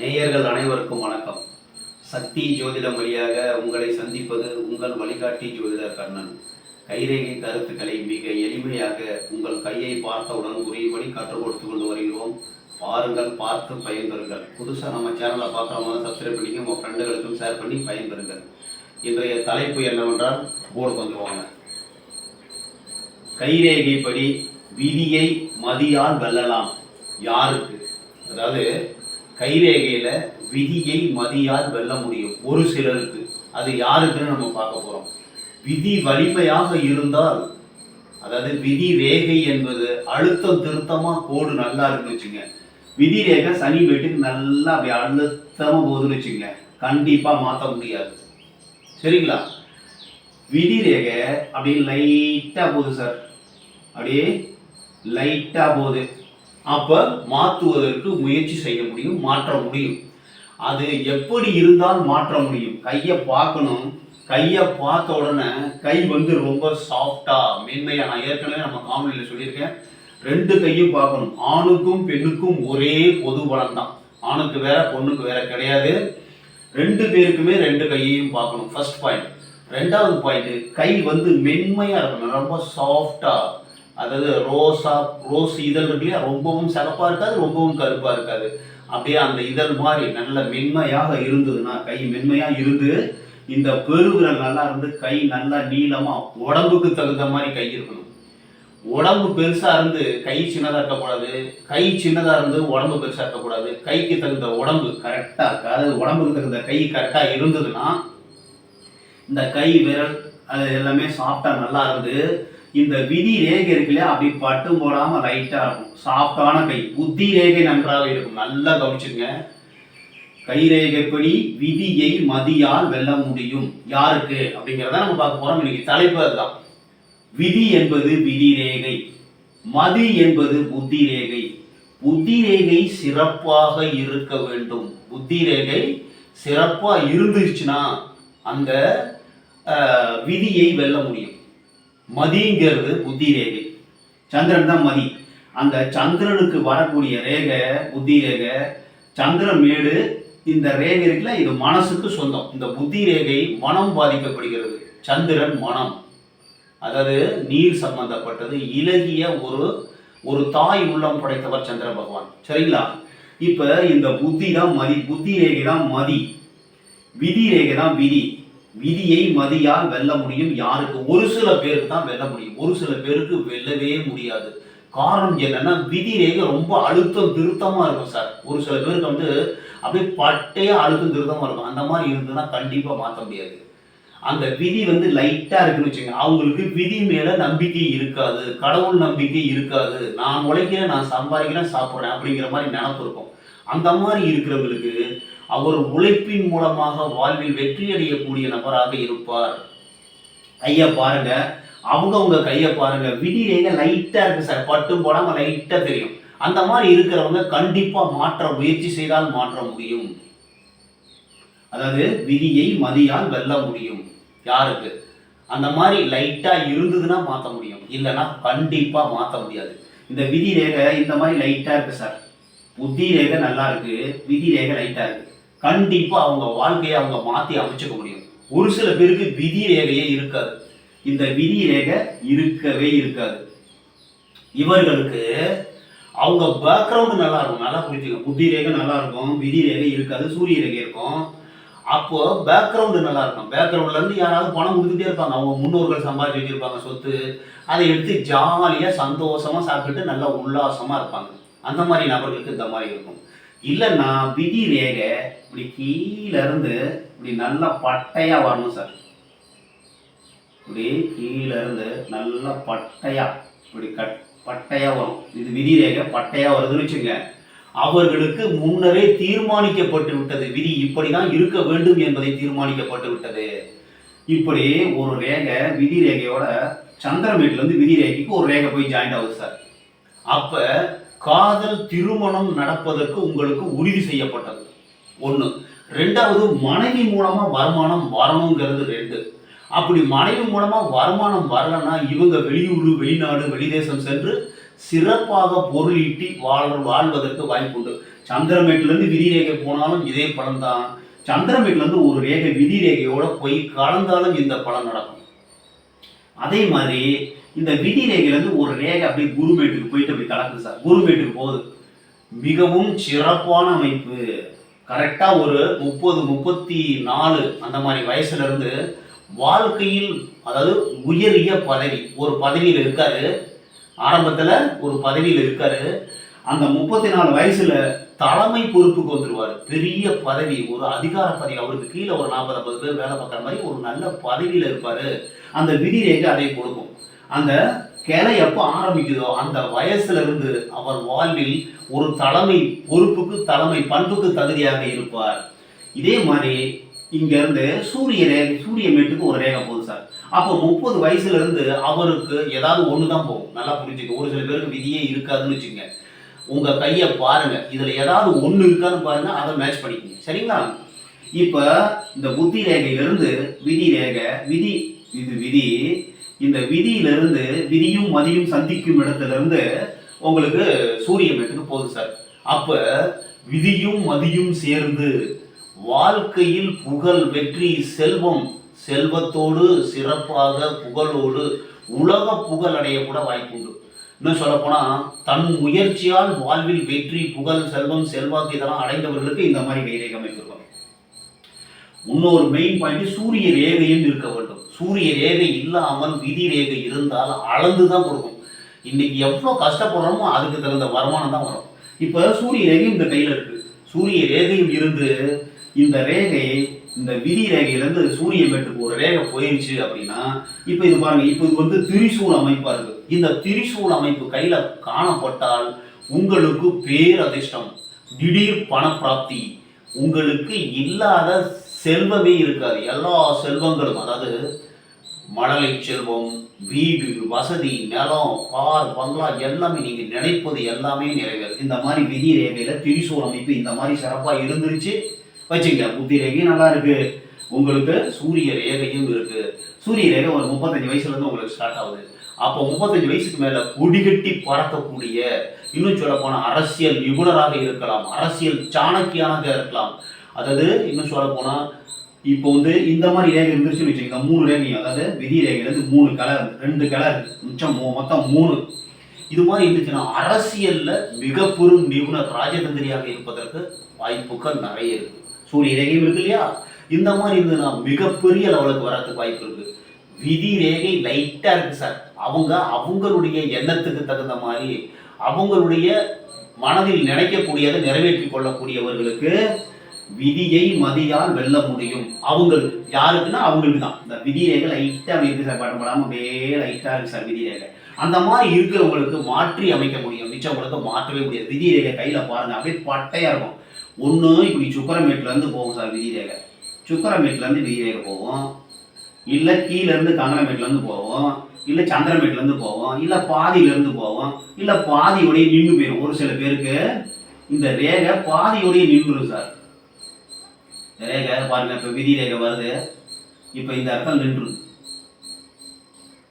நேயர்கள் அனைவருக்கும் வணக்கம். சக்தி ஜோதிடம் வழியாக உங்களை சந்திப்பது உங்கள் வழிகாட்டி ஜோதிடர் கண்ணன். கைரேகை கருத்துக்களை மிக எளிமையாக உங்கள் கையை பார்த்தவுடன் உரியபடி கற்றுக் கொடுத்து கொண்டு வருகிறோம். பாருங்கள் பார்த்து பயன்பெறுங்கள். புதுசாக நம்ம சேனலை பார்க்குறவங்க சப்ஸ்கிரைப் பண்ணி உங்கள் ஃப்ரெண்டுகளுக்கும் ஷேர் பண்ணி பயன்பெறுங்கள். இன்றைய தலைப்பு என்னவென்றால் போர்டு கொஞ்சம் வாங்க. கைரேகைப்படி விதியை மதியால் வெல்லலாம். யாருக்கு? அதாவது கைரேகையில் விதியை மதியால் வெல்ல முடியும். ஒரு சிலருக்கு. அது யாருக்குன்னு நம்ம பார்க்க போகிறோம் விதி வலிமையாக இருந்தால் அதாவது விதி ரேகை என்பது அழுத்தம் திருத்தமாக கோடு நல்லா இருக்குன்னு வச்சுங்க. விதி ரேகை சனி வீட்டுக்கு நல்லா அப்படி அழுத்தமாக போகுதுன்னு வச்சுங்க. கண்டிப்பாக மாற்ற முடியாது. சரிங்களா? விதி ரேகை அப்படியே லைட்டாக போகுது சார் அப்படியே லைட்டாக போகுது. அப்போ மாற்றுவதற்கு முயற்சி செய்ய முடியும் மாற்ற முடியும். அது எப்படி இருந்தால் மாற்ற முடியும். கையை பார்க்கணும். கையை பார்த்த உடனே கை வந்து ரொம்ப சாஃப்டாக மென்மையாக நான் ஏற்கனவே நம்ம காமெடியில் சொல்லியிருக்கேன். ரெண்டு கையும் பார்க்கணும். ஆணுக்கும் பெண்ணுக்கும் ஒரே பொது பலம் தான் ஆணுக்கு வேற பொண்ணுக்கு வேற கிடையாது. ரெண்டு பேருக்குமே ரெண்டு கையையும் பார்க்கணும். ஃபர்ஸ்ட் பாயிண்ட் ரெண்டாவது பாயிண்ட் கை வந்து மென்மையாக இருக்கணும். ரொம்ப சாஃப்டாக அதாவது ரோஸா ரோஸ் இதழ் இருக்கு இல்லையா ரொம்பவும் சிறப்பாக இருக்காது ரொம்பவும் கருப்பாக இருக்காது. அப்படியே அந்த இதழ் மாதிரி நல்ல மென்மையாக இருந்ததுன்னா கை மென்மையாக இருந்து இந்த பெருவிரல் நல்லா இருந்து கை நல்லா நீளமாக உடம்புக்கு தகுந்த மாதிரி கை இருக்கணும். உடம்பு பெருசாக இருந்து கை சின்னதாக இருக்கக்கூடாது. கை சின்னதாக இருந்து உடம்பு பெருசாக இருக்கக்கூடாது. கைக்கு தகுந்த உடம்பு கரெக்டா அதாவது உடம்புக்கு தகுந்த கை கரெக்டாக இருந்ததுன்னா இந்த கை விரல் அது எல்லாமே சாஃப்டாக நல்லா இருந்து இந்த விதி ரேகை இருக்கு இல்லையா அப்படி பட்டு போடாம லைட்டா இருக்கும். சாஃப்டான கை. புத்தி ரேகை நன்றாக இருக்கும். நல்லா கவனிச்சுங்க கை ரேகைப்படி விதியை மதியால் வெல்ல முடியும். யாருக்கு? அப்படிங்கிறத நம்ம பார்க்க போறோம். இன்னைக்கு தலைப்பு அதுதான். விதி என்பது விதி ரேகை. மதி என்பது புத்தி ரேகை. புத்தி ரேகை சிறப்பாக இருக்க வேண்டும். புத்தி ரேகை சிறப்பாக இருந்துச்சுன்னா அந்த விதியை வெல்ல முடியும். மதிங்கிறது புத்தி ரேகை. சந்திரன் தான் மதி. அந்த சந்திரனுக்கு வரக்கூடிய ரேகை புத்தி ரேகை சந்திரன் மேடு இந்த ரேகை இருக்குல்ல இது மனசுக்கு சொந்தம். இந்த புத்தி ரேகை மனம் பாதிக்கப்படுகிறது. சந்திரன் மனம். அதாவது நீர் சம்பந்தப்பட்டது. இலகிய ஒரு ஒரு தாய் உள்ளம் படைத்தவர் சந்திர பகவான். சரிங்களா? இப்போ இந்த புத்தி தான் மதி. புத்தி ரேகை தான் மதி. விதி ரேகை தான் விதி. விதியை மதியால் வெல்ல முடியும் யாருக்கு? ஒரு சில பேருக்கு தான் வெல்ல முடியும். ஒரு சில பேருக்கு வெல்லவே முடியாது. காரணம் என்னன்னா விதி ரேகை ரொம்ப அழுத்தம் திருத்தமா இருக்கும் சார். ஒரு சில பேருக்கு வந்து அப்படியே பட்டையா அழுத்தம் திருத்தமா இருக்கும். அந்த மாதிரி இருந்ததுன்னா கண்டிப்பா மாற்ற முடியாது. அந்த விதி வந்து லைட்டா இருக்குன்னு வச்சுங்க அவங்களுக்கு விதி மேல நம்பிக்கை இருக்காது. கடவுள் நம்பிக்கை இருக்காது. நான் உழைக்கிறேன் நான் சம்பாதிக்கிறேன் சாப்பிட்றேன் அப்படிங்கிற மாதிரி நினப்பு இருக்கும். அந்த மாதிரி இருக்கிறவங்களுக்கு அவர் உழைப்பின் மூலமாக வாழ்வில் வெற்றி அடையக்கூடிய நபராக இருப்பார். கையை பாருங்க. அவங்க கையை பாருங்க. விதி ரேகை லைட்டா இருக்கு சார் பட்டும் போடாம லைட்டா தெரியும். அந்த மாதிரி இருக்கிறவங்க கண்டிப்பா மாற்ற முயற்சி செய்தால் மாற்ற முடியும். அதாவது விதியை மதியால் வெல்ல முடியும். யாருக்கு? அந்த மாதிரி லைட்டா இருந்ததுன்னா மாற்ற முடியும். இல்லைன்னா கண்டிப்பா மாற்ற முடியாது. இந்த விதி ரேகை இந்த மாதிரி லைட்டா இருக்கு சார் புத்தி ரேகை நல்லா இருக்கு. விதி ரேகை லைட்டா இருக்கு. கண்டிப்பாக அவங்க வாழ்க்கையை அவங்க மாற்றி அமைச்சுக்க முடியும். ஒரு சில பேருக்கு விதி ரேகையே இருக்காது. இந்த விதி ரேகை இருக்கவே இருக்காது. இவர்களுக்கு அவங்க பேக்ரவுண்டு நல்லா இருக்கும். நல்லா புரிஞ்சுங்க புத்தி ரேகை நல்லா இருக்கும். விதி ரேகை இருக்காது. சூரிய ரேகை இருக்கும். அப்போ பேக்ரவுண்டு நல்லா இருக்கும். பேக்ரவுண்ட்ல இருந்து யாராவது பணம் கொடுத்துட்டே இருப்பாங்க. அவங்க முன்னோர்கள் சம்பாதிச்சு வச்சிருப்பாங்க சொத்து. அதை எடுத்து ஜாலியாக சந்தோஷமா சாப்பிட்டுட்டு நல்லா உல்லாசமா இருப்பாங்க. அந்த மாதிரி நபர்களுக்கு இந்த மாதிரி இருக்கும். இல்லைன்னா விதி ரேகை இப்படி கீழேருந்து இப்படி நல்லா பட்டையாக வரணும் சார். இப்படி கீழேருந்து நல்லா பட்டையாக இப்படி கட் பட்டையாக வரும். இது விதி ரேகை பட்டையாக வருதுன்னு வச்சுங்க அவர்களுக்கு முன்னரே தீர்மானிக்கப்பட்டு விட்டது. விதி இப்படிதான் இருக்க வேண்டும் என்பதை தீர்மானிக்கப்பட்டு விட்டது. இப்படி ஒரு ரேகை விதி ரேகையோட சந்திரமேட்ல இருந்து விதி ரேகைக்கு ஒரு ரேகை போய் ஜாயின் ஆகுது சார். அப்போ காதல் திருமணம் நடப்பதற்கு உங்களுக்கு உறுதி செய்யப்பட்டது. ஒன்று ரெண்டாவது மனைவி மூலமாக வருமானம் வரணுங்கிறது ரெண்டு. அப்படி மனைவி மூலமாக வருமானம் வரலன்னா இவங்க வெளியூர் வெளிநாடு வெளிதேசம் சென்று சிறப்பாக பொருளீட்டி வாழ் வாழ்வதற்கு வாய்ப்புண்டு உண்டு. விதி விதிரேகை போனாலும் இதே பலன் தான் சந்திரமேட்டிலேருந்து ஒரு ரேகை விதிரேகையோடு போய் கலந்தாலும் இந்த பலன் நடக்கும். அதே மாதிரி இந்த விதி ரேகையிலேருந்து ஒரு ரேகை அப்படியே குருமேட்டுக்கு போயிட்டு அப்படி கலக்குது சார். குருமேட்டுக்கு போகுது. மிகவும் சிறப்பான அமைப்பு. கரெக்டாக ஒரு முப்பது முப்பத்தி நாலு அந்த மாதிரி வயசுலேருந்து வாழ்க்கையில் அதாவது உயரிய பதவி ஒரு பதவியில் இருக்காரு. ஆரம்பத்தில் ஒரு பதவியில் இருக்காரு. அந்த முப்பத்தி நாலு வயசுல தலைமை பொறுப்புக்கு வந்துருவார். பெரிய பதவி ஒரு அதிகார பதவி. அவருக்கு கீழே ஒரு நாற்பது ஐம்பது பேர் வேலை பார்க்குற மாதிரி ஒரு நல்ல பதவியில் இருப்பார். அந்த விதி ரேகை அதை கொடுக்கும். அந்த கிளை எப்போ ஆரம்பிக்குதோ அந்த வயசுல இருந்து அவர் வாழ்வில் ஒரு தலைமை பொறுப்புக்கு தலைமை பண்புக்கு தகுதியாக இருப்பார். இதே மாதிரி இங்க இருந்து சூரிய ரேகை சூரிய மேட்டுக்கு ஒரு ரேகை போகுது சார். அப்போ முப்பது வயசுல இருந்து அவருக்கு ஏதாவது ஒன்று தான் போகும். நல்லா புரிஞ்சுக்க. ஒரு சில பேருக்கு விதியே இருக்காதுன்னு வச்சுங்க உங்க கையை பாருங்க. இதுல ஏதாவது ஒன்று இருக்கான்னு பாருங்க. அதை மேட்ச் பண்ணிக்கோங்க. சரிங்களா? இப்போ இந்த புத்தி ரேகையிலிருந்து விதி ரேகை விதி இது விதி இந்த விதியிலிருந்து விதியும் மதியும் சந்திக்கும் இடத்திலிருந்து உங்களுக்கு சூரிய மேட்டுக்கு போகுது சார் அப்போ விதியும் மதியும் சேர்ந்து வாழ்க்கையில் புகழ் வெற்றி செல்வம் செல்வத்தோடு சிறப்பாக புகழோடு உலக புகழ் அடைய கூட வாய்ப்புண்டு இன்னும் சொல்லப்போனால் தன் முயற்சியால் வாழ்வில் வெற்றி புகழ் செல்வம் செல்வாக்கு இதெல்லாம் அடைந்தவர்களுக்கு இந்த மாதிரி கைரேகை அமைப்பிருக்கும் இன்னொரு மெயின் பாயிண்ட் சூரிய ரேகையும் இருக்க வேண்டும். சூரிய ரேகை இல்லாமல் விதி ரேகை இருந்தால் அளந்து தான் கொடுக்கும். இன்னைக்கு எவ்வளோ கஷ்டப்படுறோமோ அதுக்கு தகுந்த வருமானம் தான் வரும். இப்போ சூரிய ரேகையும் இந்த கையில் இருக்கு. சூரிய ரேகையும் இருந்து இந்த ரேகை இந்த விதி ரேகையிலேருந்து சூரிய மேட்டுக்கு ஒரு ரேகை போயிருச்சு அப்படின்னா இப்போ இது பாருங்க இப்போ இது வந்து திரிசூல் அமைப்பாக இருக்கு. இந்த திரிசூல் அமைப்பு கையில் காணப்பட்டால் உங்களுக்கு பேரதிர்ஷ்டம் திடீர் பணப்பிராப்தி. உங்களுக்கு இல்லாத செல்வமே இருக்காது. எல்லா செல்வங்களும் அதாவது மழலை செல்வம் வீடு வசதி நிலம் கார் பங்களா எல்லாமே நீங்க நினைப்பது எல்லாமே நிறைவேறும். இந்த மாதிரி விதி ரேகையில திரிசூல் அமைப்பு இந்த மாதிரி சிறப்பா இருந்துருச்சு. வச்சுங்க புத்தி ரேகையும் நல்லா இருக்கு. உங்களுக்கு சூரிய ரேகையும் இருக்கு. சூரிய ரேகை ஒரு முப்பத்தஞ்சு வயசுல இருந்து உங்களுக்கு ஸ்டார்ட் ஆகுது. அப்போ முப்பத்தஞ்சு வயசுக்கு மேல கொடிகட்டி பறக்கக்கூடிய இன்னும் சொல்ல அரசியல் நிபுணராக இருக்கலாம் அரசியல் சாணக்கியனாக இருக்கலாம் அதாவது இன்னும் சொல்ல போனால் இப்போ வந்து இந்த மாதிரி ரேகை இருந்துச்சுன்னு வச்சுக்கோங்க மூணு ரேகையும் அதாவது விதி ரேகையிலேருந்து மூணு கலர் ரெண்டு கலர் மிச்சம் மூ- மொத்தம் மூணு. இது மாதிரி இருந்துச்சுன்னா அரசியலில் மிக பெரும் நிபுணர் ராஜதந்திரியாக இருப்பதற்கு வாய்ப்புகள் நிறைய இருக்கு. சூரிய ரேகையும் இருக்கு இல்லையா? இந்த மாதிரி இருந்ததுன்னா மிகப்பெரிய லெவலுக்கு வரதுக்கு வாய்ப்பு இருக்கு. விதி ரேகை லைட்டாக இருக்கு சார். அவங்க அவங்களுடைய எண்ணத்துக்கு தகுந்த மாதிரி அவங்களுடைய மனதில் நினைக்கக்கூடியதை நிறைவேற்றி கொள்ளக்கூடியவர்களுக்கு விதியை மதியால் வெல்ல முடியும். அவங்களுக்கு யாருக்குன்னா அவங்களுக்கு தான் இந்த விதி ரேகை லைட்டா அப்படி இருக்கு சார் படம் அப்படியே லைட்டா இருக்கு சார் விதி ரேகை அந்த மாதிரி இருக்கிறவங்களுக்கு மாற்றி அமைக்க முடியும். மிச்சவங்களுக்கு மாற்றவே முடியாது. விதி ரேகை கையில பாருங்க அப்படியே பட்டையா இருக்கும். ஒண்ணு இப்படி சுக்கரமேட்ல இருந்து போகும் சார் விதி ரேகை சுக்கரமேட்ல இருந்து விதி ரேகை போகும். இல்ல கீழ இருந்து இருந்து போவோம் இல்ல சந்திரமேட்ல இருந்து போவோம் இல்ல பாதியில இருந்து போவோம் இல்ல பாதியோடய நின்று போயிடும் ஒரு சில பேருக்கு இந்த ரேகை பாதியோடய நின்றுடும் சார். ரேகை பாருங்க இப்போ விதி ரேகை வருது. இப்போ இந்த இடத்துல நின்று.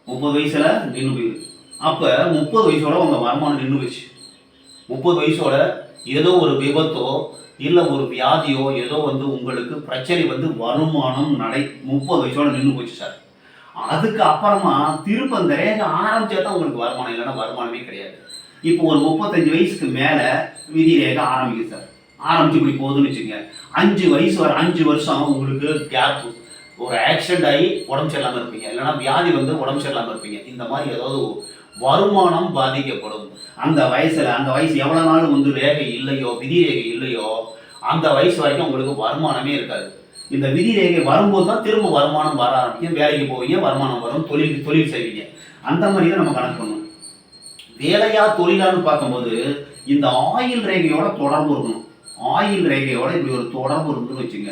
முப்பது வயசுல நின்று போயிடுது அப்போ முப்பது வயசோட உங்க வருமானம் நின்று போச்சு. முப்பது வயசோட ஏதோ ஒரு விபத்தோ இல்லை ஒரு வியாதியோ ஏதோ வந்து உங்களுக்கு பிரச்சனை வந்து வருமானம் நடை முப்பது வயசோட நின்று போச்சு சார். அதுக்கு அப்புறமா திரும்ப அந்த ரேகை ஆரம்பிச்சா தான் உங்களுக்கு வருமானம் இல்லைன்னா வருமானமே கிடையாது. இப்போ ஒரு முப்பத்தஞ்சு வயசுக்கு மேலே விதி ரேகை ஆரம்பிக்குது சார். ஆரம்பிச்சு இப்படி போகுதுன்னு வச்சுங்க அஞ்சு வயசு வர அஞ்சு வருஷம் உங்களுக்கு கேப் ஒரு ஆக்சிடென்ட் ஆகி உடம்பு சரியில்லாமல் இருப்பீங்க. இல்லைன்னா வியாதி வந்து உடம்பு சரியில்லாமல் இருப்பீங்க. இந்த மாதிரி ஏதாவது வருமானம் பாதிக்கப்படும். அந்த வயசில் அந்த வயசு எவ்வளோ நாள் வந்து ரேகை இல்லையோ விதி ரேகை இல்லையோ அந்த வயசு வரைக்கும் உங்களுக்கு வருமானமே இருக்காது. இந்த விதி ரேகை வரும்போது தான் திரும்ப வருமானம் வர ஆரம்பிக்கும். வேலைக்கு போவீங்க வருமானம் வரும் தொழில் தொழில் செய்வீங்க. அந்த மாதிரி தான் நம்ம கணக்கு பண்ணணும். வேலையா தொழிலான்னு பார்க்கும்போது இந்த ஆயில் ரேகையோட தொடர்பு இருக்கணும். ஆயில் ரேகையோட இப்படி ஒரு தொடர்பு இருந்துன்னு வச்சுங்க.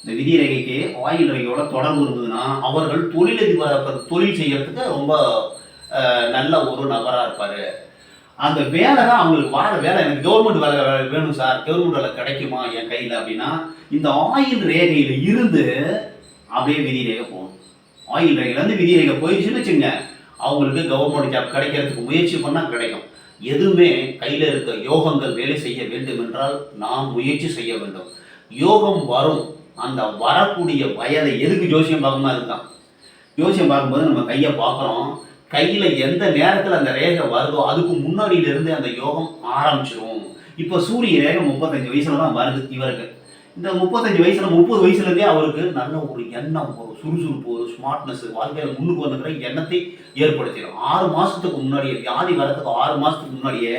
இந்த விதி ரேகைக்கு ஆயில் ரேகையோட தொடர்பு இருந்ததுன்னா அவர்கள் தொழிலதிபர் தொழில் செய்யறதுக்கு ரொம்ப நல்ல ஒரு நபராக இருப்பார். அந்த வேலை தான் அவங்களுக்கு வாழ வேலை. எனக்கு கவர்மெண்ட் வேலை வேலை வேணும் சார். கவர்மெண்ட் வேலை கிடைக்குமா என் கையில் அப்படின்னா இந்த ஆயில் ரேகையில் இருந்து அப்படியே விதி ரேகை போகணும் ஆயில் ரேகையிலேருந்து விதி ரேகை போயிடுச்சுன்னு வச்சுங்க. அவங்களுக்கு கவர்மெண்ட் ஜாப் கிடைக்கிறதுக்கு முயற்சி பண்ணால் கிடைக்கும். எதுவுமே கையில் இருக்க யோகங்கள் வேலை செய்ய வேண்டும் என்றால் நாம் முயற்சி செய்ய வேண்டும். யோகம் வரும். அந்த வரக்கூடிய வயதை எதுக்கு ஜோசியம் பார்க்கணுமா அதுதான் ஜோசியம் பார்க்கும்போது நம்ம கையை பார்க்குறோம். கையில் எந்த நேரத்தில் அந்த ரேகை வருதோ அதுக்கு முன்னாடியிலிருந்து அந்த யோகம் ஆரம்பிச்சிடும் இப்போ சூரிய ரேகை முப்பத்தஞ்சு வயசுல தான் வருது இவருக்கு. இந்த முப்பத்தஞ்சு வயசுல முப்பது வயசுலேருந்தே அவருக்கு நல்ல ஒரு எண்ணம் ஒரு சுறுசுறுப்பு ஒரு ஸ்மார்ட்னஸ் வாழ்க்கையில் முன்னுக்கு வந்துக்கிற எண்ணத்தை ஏற்படுத்திடும். ஆறு மாசத்துக்கு முன்னாடியே வியாதி வரத்துக்கு ஆறு மாசத்துக்கு முன்னாடியே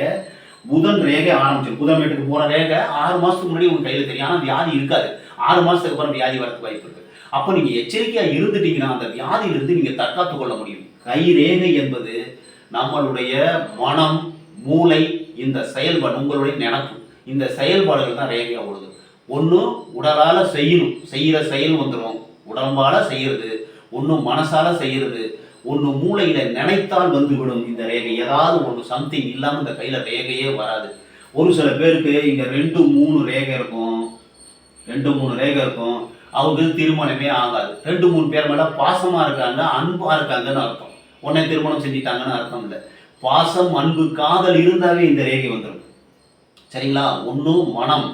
புதன் ரேகை ஆரம்பிச்சிடும். புதன் வீட்டுக்கு போற ரேகை ஆறு மாசத்துக்கு முன்னாடி உங்க கையில தெரியும். ஆனா வியாதி இருக்காது. ஆறு மாசத்துக்கு அப்புறம் வியாதி வரத்துக்கு வாய்ப்பு இருக்கு. அப்போ நீங்க எச்சரிக்கையா இருந்துட்டீங்கன்னா அந்த வியாதியிலிருந்து நீங்க தற்காத்து கொள்ள முடியும். கை ரேகை என்பது நம்மளுடைய மனம் மூளை இந்த செயல்பாடு உங்களுடைய நினப்பு. இந்த செயல்பாடுகள் தான் ரேகையா ஓடுது. ஒன்று உடலால் செய்யணும். செய்கிற செயல் வந்துடும் உடம்பால் செய்கிறது ஒன்று மனசால் செய்கிறது ஒன்று மூளையில் நினைத்தால் வந்துவிடும் இந்த ரேகை. ஏதாவது ஒன்று சம்திங் இல்லாமல் இந்த கையில் ரேகையே வராது. ஒரு சில பேருக்கு இங்கே ரெண்டு மூணு ரேகை இருக்கும். ரெண்டு மூணு ரேகை இருக்கும். அவங்களுக்கு திருமணமே ஆகாது. ரெண்டு மூணு பேர் மேலே பாசமாக இருக்காங்க அன்பாக இருக்காங்கன்னு அர்த்தம். உடனே திருமணம் செஞ்சிட்டாங்கன்னு அர்த்தம் இல்லை. பாசம் அன்பு காதல் இருந்தாவே இந்த ரேகை வந்துடும் சரிங்களா? ஒன்று மனம்.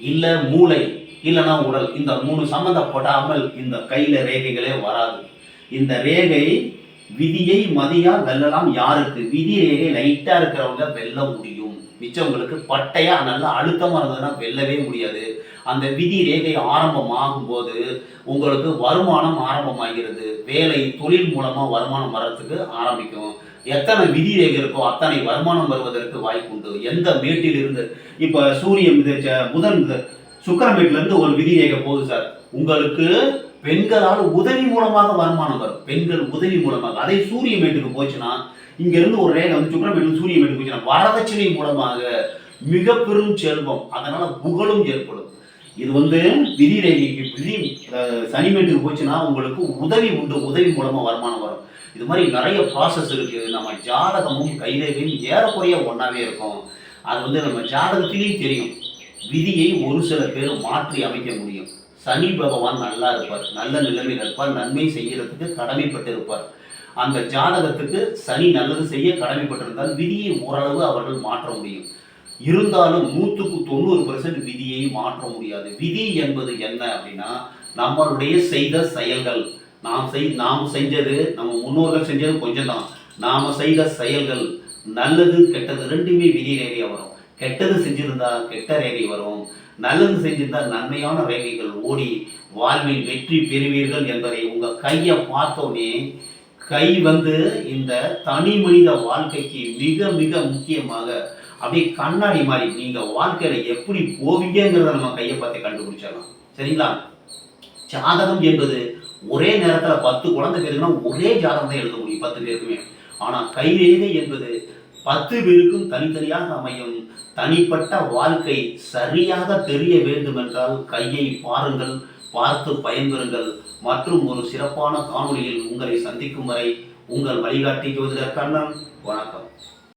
இல்லை மூளை இல்லைன்னா உடல். இந்த மூணு சம்மந்தப்படாமல் இந்த கையில் ரேகைகளே வராது. இந்த ரேகை விதியை மதியா வெல்லலாம் யாருக்கு? விதி ரேகை லைட்டாக இருக்கிறவங்க வெல்ல முடியும். மிச்சவங்களுக்கு பட்டையா நல்லா அழுத்தமாக இருந்ததுன்னா வெல்லவே முடியாது. அந்த விதி ரேகை ஆரம்பமாகும் போது உங்களுக்கு வருமானம் ஆரம்பமாகிறது. வேலை தொழில் மூலமாக வருமானம் வர்றதுக்கு ஆரம்பிக்கும். எத்தனை விதி ரேகை இருக்கோ அத்தனை வருமானம் வருவதற்கு வாய்ப்பு உண்டு. எந்த மேட்டில் இருந்து இப்போ சூரியன் இது புதன் இது ஒரு விதி ரேகை போகுது சார். உங்களுக்கு பெண்களால் உதவி மூலமாக வருமானம் வரும். பெண்கள் உதவி மூலமாக. அதே சூரிய மேட்டுக்கு போச்சுன்னா இங்கிருந்து ஒரு ரேகை வந்து சுக்கரமேட்டு சூரிய மேட்டுக்கு போச்சுன்னா வரதட்சணை மூலமாக மிக பெரும் செல்வம். அதனால புகழும் ஏற்படும். இது வந்து விதி ரேகைக்கு விதி சனி மேட்டுக்கு போச்சுன்னா உங்களுக்கு உதவி உண்டு. உதவி மூலமாக வருமானம் வரும். இது மாதிரி நிறைய ப்ராசஸ் இருக்குது நம்ம ஜாதகமும் கைரேகையும் ஏறக்குறைய ஒன்றாவே இருக்கும். அது வந்து நம்ம ஜாதகத்திலையும் தெரியும். விதியை ஒரு சில பேர் மாற்றி அமைக்க முடியும். சனி பகவான் நல்லா இருப்பார். நல்ல நிலைமையில் இருப்பார். நன்மை செய்கிறதுக்கு கடமைப்பட்டு இருப்பார் அந்த ஜாதகத்துக்கு சனி நல்லது செய்ய கடமைப்பட்டிருந்தால் விதியை ஓரளவு அவர்கள் மாற்ற முடியும். இருந்தாலும் நூற்றுக்கு தொண்ணூறு பர்சன்ட் விதியை மாற்ற முடியாது. விதி என்பது என்ன அப்படின்னா நம்மளுடைய செய்த செயல்கள். நாம் செய் நாம் செஞ்சது நம்ம முன்னோர்கள் செஞ்சது கொஞ்சம் தான் நாம் செய்த செயல்கள் நல்லது கெட்டது ரெண்டுமே விதி ரேகையாக வரும். கெட்டது செஞ்சிருந்தா கெட்ட ரேகை வரும். நல்லது செஞ்சிருந்தால் நன்மையான ரேகைகள் ஓடி வாழ்வில் வெற்றி பெறுவீர்கள் என்பதை உங்கள் கையை பார்த்தோன்னே கை வந்து இந்த தனி மனித வாழ்க்கைக்கு மிக மிக முக்கியமாக அப்படியே கண்ணாடி மாதிரி நீங்கள் வாழ்க்கையில் எப்படி போவீங்கிறத நம்ம கையை பார்த்து கண்டுபிடிச்சிடலாம். சரிங்களா? ஜாதகம் என்பது ஒரே நேரத்தில் பத்து குழந்தை பேருக்குன்னா ஒரே ஜாதகம் தான் எழுத முடியும் பத்து பேருக்குமே. ஆனால் கைரேகை என்பது பத்து பேருக்கும் தனித்தனியாக அமையும். தனிப்பட்ட வாழ்க்கை சரியாக தெரிய வேண்டும் என்றால் கையை பாருங்கள் பார்த்து பயன்பெறுங்கள். மற்றும் ஒரு சிறப்பான காணொளியில் உங்களை சந்திக்கும் வரை உங்கள் வழிகாட்டி ஜோதிடர் கண்ணன். வணக்கம்.